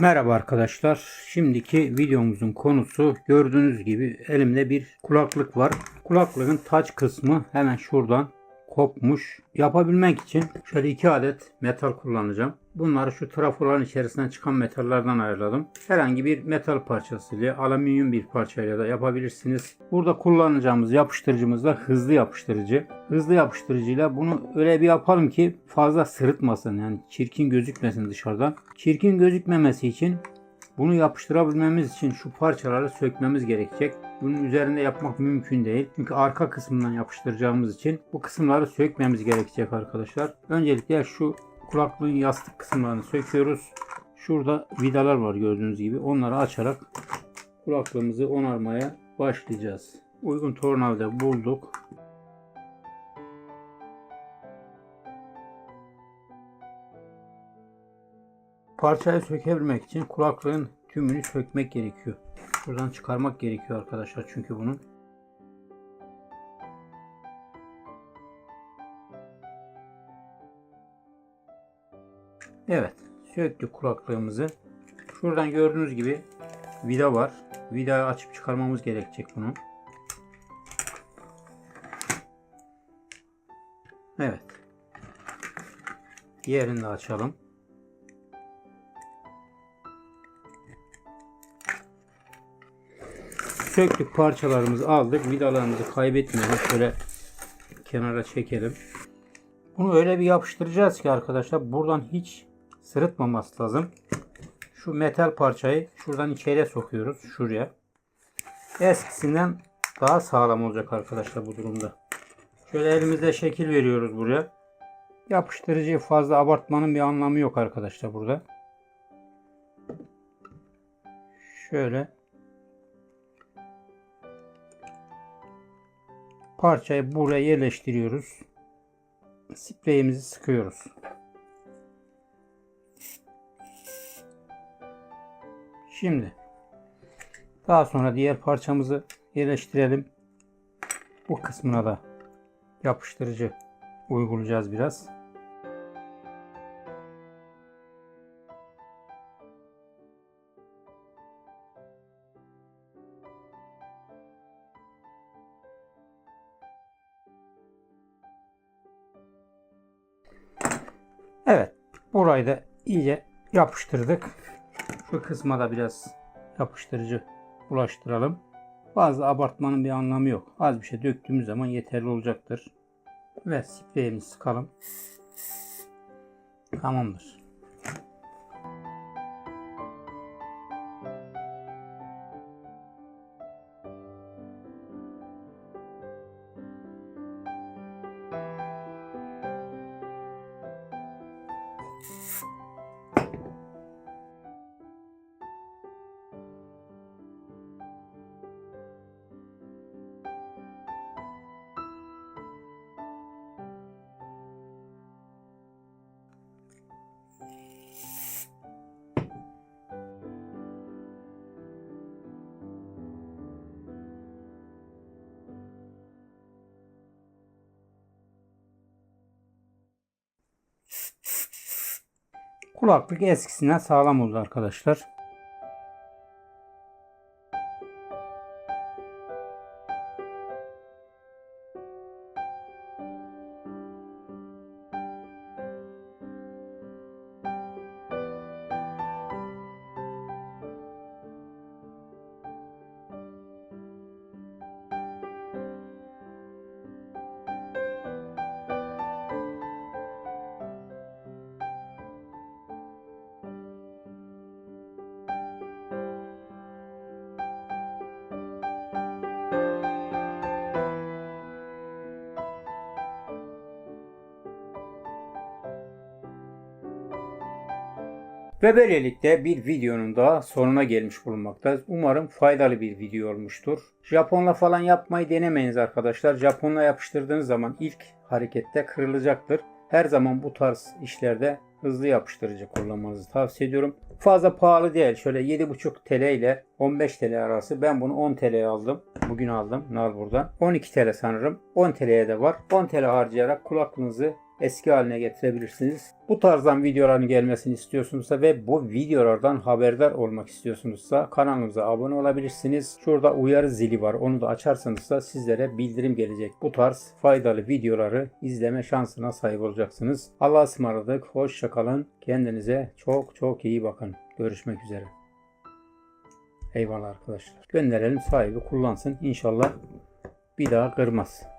Merhaba arkadaşlar. Şimdiki videomuzun konusu gördüğünüz gibi elimde bir kulaklık var. Kulaklığın taç kısmı hemen şuradan kopmuş. Yapabilmek için şöyle iki adet metal kullanacağım. Bunları şu trafoların içerisinden çıkan metallerden ayırladım. Herhangi bir metal parçasıyla, alüminyum bir parçayla da yapabilirsiniz. Burada kullanacağımız yapıştırıcımız da hızlı yapıştırıcı. Hızlı yapıştırıcıyla bunu öyle bir yapalım ki fazla sırıtmasın yani çirkin gözükmesin dışarıdan. Çirkin gözükmemesi için bunu yapıştırabilmemiz için şu parçaları sökmemiz gerekecek. Bunun üzerinde yapmak mümkün değil. Çünkü arka kısmından yapıştıracağımız için bu kısımları sökmemiz gerekecek arkadaşlar. Öncelikle şu kulaklığın yastık kısımlarını söküyoruz. Şurada vidalar var gördüğünüz gibi. Onları açarak kulaklığımızı onarmaya başlayacağız. Uygun tornavida bulduk. Parçayı sökebilmek için kulaklığın tümünü sökmek gerekiyor. Şuradan çıkarmak gerekiyor arkadaşlar çünkü bunun. Evet, söktük kulaklığımızı. Şuradan gördüğünüz gibi vida var. Vidayı açıp çıkarmamız gerekecek bunu. Evet. Diğerini de açalım. Söktük parçalarımızı aldık. Vidalarımızı kaybetmeyelim. Şöyle kenara çekelim. Bunu öyle bir yapıştıracağız ki arkadaşlar buradan hiç sırıtmaması lazım. Şu metal parçayı şuradan içeriye sokuyoruz. Şuraya. Eskisinden daha sağlam olacak arkadaşlar bu durumda. Şöyle elimizde şekil veriyoruz buraya. Yapıştırıcıyı fazla abartmanın bir anlamı yok arkadaşlar burada. Şöyle parçayı buraya yerleştiriyoruz. Spreyimizi sıkıyoruz. Şimdi daha sonra diğer parçamızı yerleştirelim. Bu kısmına da yapıştırıcı uygulayacağız biraz. Evet. Burayı da iyice yapıştırdık. Şu kısma da biraz yapıştırıcı bulaştıralım. Fazla abartmanın bir anlamı yok. Az bir şey döktüğümüz zaman yeterli olacaktır. Ve spreyimizi sıkalım. Tamamdır. Peace. Kulaklık eskisinden sağlam oldu arkadaşlar. Ve böylelikle bir videonun daha sonuna gelmiş bulunmaktayız. Umarım faydalı bir video olmuştur. Japonla falan yapmayı denemeyiniz arkadaşlar. Japonla yapıştırdığınız zaman ilk harekette kırılacaktır. Her zaman bu tarz işlerde hızlı yapıştırıcı kullanmanızı tavsiye ediyorum. Fazla pahalı değil. Şöyle 7,5 TL ile 15 TL arası. Ben bunu 10 TL'ye aldım. Bugün aldım Nalbur'dan. 12 TL sanırım. 10 TL'ye de var. 10 TL harcayarak kulaklığınızı eski haline getirebilirsiniz. Bu tarzdan videoların gelmesini istiyorsunuzsa ve bu videolardan haberdar olmak istiyorsunuzsa kanalımıza abone olabilirsiniz. Şurada uyarı zili var. Onu da açarsanız da sizlere bildirim gelecek. Bu tarz faydalı videoları izleme şansına sahip olacaksınız. Allah'a ısmarladık. Hoşçakalın. Kendinize çok çok iyi bakın. Görüşmek üzere. Eyvallah arkadaşlar. Gönderelim sahibi kullansın. İnşallah bir daha kırmaz.